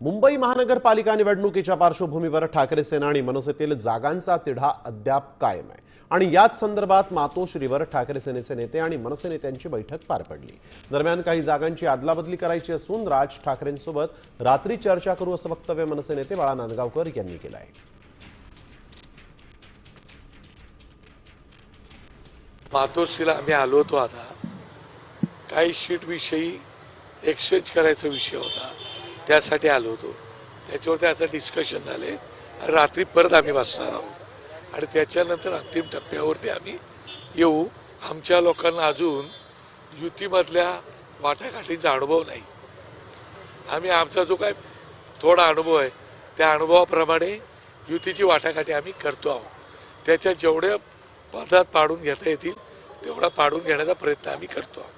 मुंबई महानगरपालिका निवडणुकीच्या पार्श्वभूमीवर ठाकरे सेना आणि मनसेतील जागांचा तिढा अद्याप कायम आहे. आणि याच संदर्भात मातोश्रीवर ठाकरे सेनेचे नेते आणि मनसे नेत्यांची बैठक पार पडली. दरम्यान काही जागांची अदलाबदली करायची असून राज ठाकरेंसोबत रात्री चर्चा करू असं वक्तव्य मनसे नेते बाळा नांदगावकर यांनी केलं आहे मातोश्रीला आम्ही आलो होतो आता. काही शीटविषयी एक्सचेंज करायचा विषय होता. त्यासाठी आलो होतो. त्याच्यावरती त्याचं डिस्कशन झाले. आणि रात्री परत आम्ही वाचणार आहोत. आणि त्याच्यानंतर अंतिम टप्प्यावरती आम्ही येऊ. आमच्या लोकांना अजून युतीमधल्या वाटाघाटींचा अनुभव नाही. आम्ही आमचा जो काय थोडा अनुभव आहे त्या अनुभवाप्रमाणे युतीची वाटाघाटी आम्ही करतो आहोत. त्याच्या जेवढ्या पदात पाडून घेता येतील तेवढा पाडून घेण्याचा प्रयत्न आम्ही करतो आहोत.